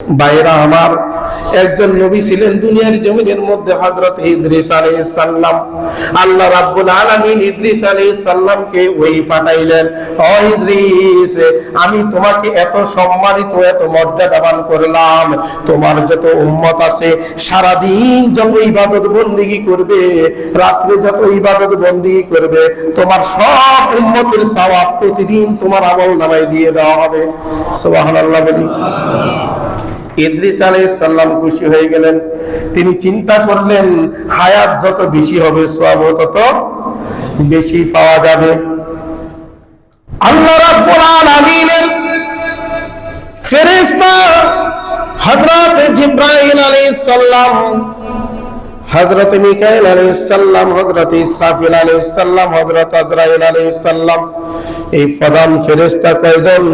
বাইরা আমার একজন নবী ছিলেন দুনিয়ার জমিনের মধ্যে হযরত ইদ্রিস আলাইহিস সালাম। আল্লাহ রাব্বুল আলামিন ইদ্রিস আলাইহিস সালামকে ওই পাঠাইলেন, ও ইদ্রিস, আমি তোমাকে এত সম্মানিত, এত মর্যাদাবান করলাম। তোমার যত উম্মত আছে সারা দিন যত ইবাদত বন্দেগী করবে, রাত্রে যত ইবাদত বন্দেগী করবে, তোমার সব উম্মতের সওয়াব প্রতিদিন তোমার আমল নামায় দিয়ে দেওয়া হবে। সুবহানাল্লাহ বলি। ইদ্রিস খুশি হয়ে গেলেন। তিনি চিন্তা করলেন, হায়াত যত বেশি হবে, সওয়াব তত বেশি পাওয়া যাবে। আল্লাহ রাব্বুল আলামিনের ফেরেশতা হযরত জিবরাইল আলাইহিস সালাম, হযরত মিকাইল আলাইহিস সালাম, হযরত ইসরাফিল হযরত এই প্রধান ফেরেশতা কয়জন?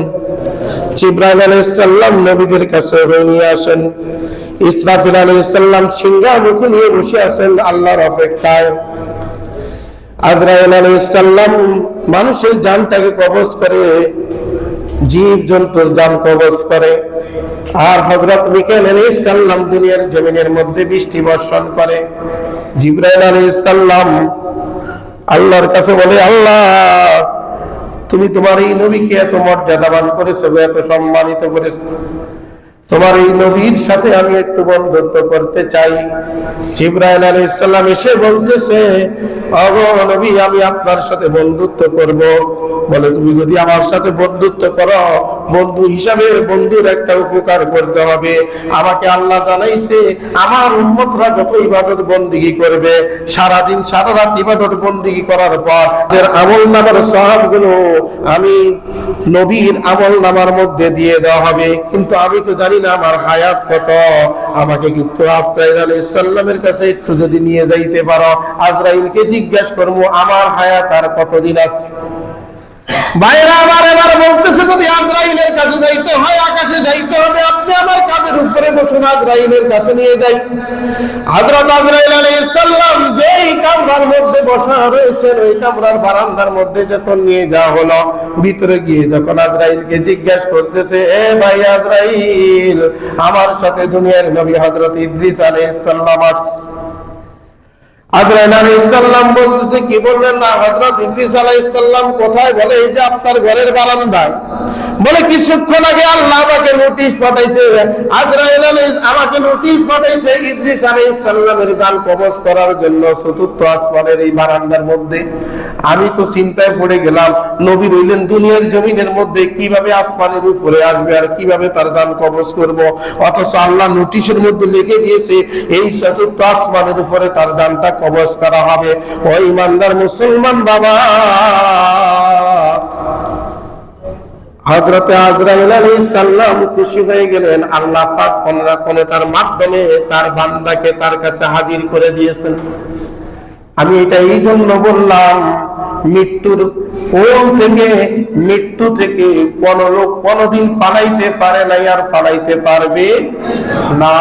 জিব্রাইল নবীদের কাছে নিয়ে আসেন। ইসরাফিল নিয়ে বসে আছেন আল্লাহর অপেক্ষায়। আজরাইল মানুষের জানটাকে কবজ করে জীব জন্তুর জান কবজ করে। আর হযরত মিকাইল আলাইহিস সালাম দুনিয়ার জমিনের মধ্যে বৃষ্টি বর্ষণ করে। জিব্রাইল আলাইহিস সালাম আল্লাহর কাছে বলে, আল্লাহ তুমি তোমার এই নবীকে এত মর্যাদাবান করেছ এত সম্মানিত করেছ। তোমার এই নবীর সাথে আমি একটু বন্ধুত্ব করতে চাই। জিব্রাইল আলাইহিস সালাম এসে বলতেছে নবী, আমি আপনার সাথে বন্ধুত্ব করব। বলে, তুমি যদি আমার সাথে বন্ধুত্ব করো, বন্ধু হিসাবে বন্ধুর একটা উপকার করতে হবে। আমাকে আল্লাহ জানাইছে, আমার উম্মতরা যত ইবাদত বন্দিগি করবে সারা দিন সারা রাত ইবাদত বন্দিগি করার পর এর আমল নামার সহাবগুলো আমি নবীর আমল নামার মধ্যে দিয়ে দেওয়া হবে। কিন্তু আমি তো জানি না, আমার হায়াত কত? আমাকে কিন্তু আফরাইল আলাইহিস সালামের কাছে একটু যদি নিয়ে যাইতে পারো, আজরাইলকে জিজ্ঞাসা করব, আমার হায়াত আর কতদিন আছে? ভাইরা, আমার এবার বলতেছে যদি আজরাইলের কাছে যাইতে হয় আকাশে যাইতে হবে আপনি আমার কাছে নিয়ে যাই। কামরার মধ্যে বসা রয়েছেন, ওই কামরার বারান্দার মধ্যে যখন নিয়ে যাওয়া হলো, ভিতরে গিয়ে যখন আজরাইলকে জিজ্ঞাসা করতেছে, এ ভাই আজরাইল, আমার সাথে দুনিয়ার নবী হযরত ইদ্রিস আলাইহিস আসছে না? সালাম কোথায়? বলে, এই যে আপনার বারান্দায়। বলে, কিছুক্ষণ আগে আমাকে চতুর্থ এই বারান্দার মধ্যে। আমি তো চিন্তায় পড়ে গেলাম, নবী রইলেন দুনিয়ার জমিনের মধ্যে কীভাবে আসমানের উপরে আসবে আর কীভাবে তার জান কবজ করব? অথচ আল্লাহ নোটিশের মধ্যে লিখে দিয়েছে, এই চতুর্থ আসমানের উপরে তার জানটা কবজ করা হবে। ও ইমানদার মুসলমান বাবা। হযরত আজরাইল আলাইহিস সালাম খুশি হয়ে গেলেন। আল্লাহ পাক কোন না কোন তার মাধ্যমে তার বান্দাকে তার কাছে হাজির করে দিয়েছেন। আমি এটা এই জন্য বললাম, মৃত্যুর কোন থেকে, মৃত্যু থেকে কোন লোক কোনদিন ফালাইতে পারে নাই আর ফালাইতে পারবে না।